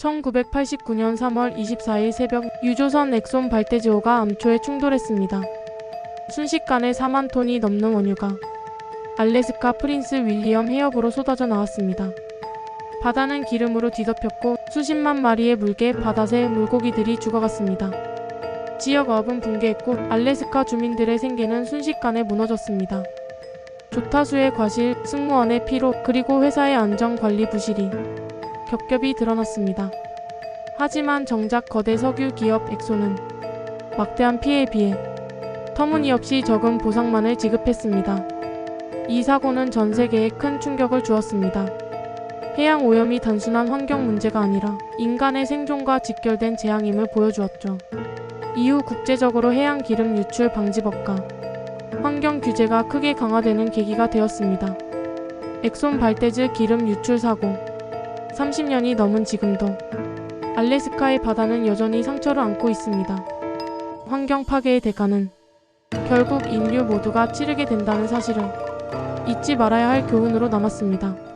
1989년 3월 24일 새벽 유조선 엑손 발대지호가 암초에 충돌했습니다. 순식간에 4만 톤이 넘는 원유가 알래스카 프린스 윌리엄 해협으로 쏟아져 나왔습니다. 바다는 기름으로 뒤덮였고 수십만 마리의 물개, 바다새, 물고기들이 죽어갔습니다. 지역 어업은 붕괴했고 알래스카 주민들의 생계는 순식간에 무너졌습니다. 조타수의 과실, 승무원의 피로, 그리고 회사의 안전관리 부실이 겹겹이 드러났습니다. 하지만 정작 거대 석유 기업 엑소는 막대한 피해에 비해 터무니없이 적은 보상만을 지급했습니다. 이 사고는 전 세계에 큰 충격을 주었습니다. 해양 오염이 단순한 환경 문제가 아니라 인간의 생존과 직결된 재앙임을 보여주었죠. 이후 국제적으로 해양 기름 유출 방지법과 환경 규제가 크게 강화되는 계기가 되었습니다. 엑손 발대즈 기름 유출 사고 30년이 넘은 지금도 알래스카의 바다는 여전히 상처를 안고 있습니다. 환경 파괴의 대가는 결국 인류 모두가 치르게 된다는 사실을 잊지 말아야 할 교훈으로 남았습니다.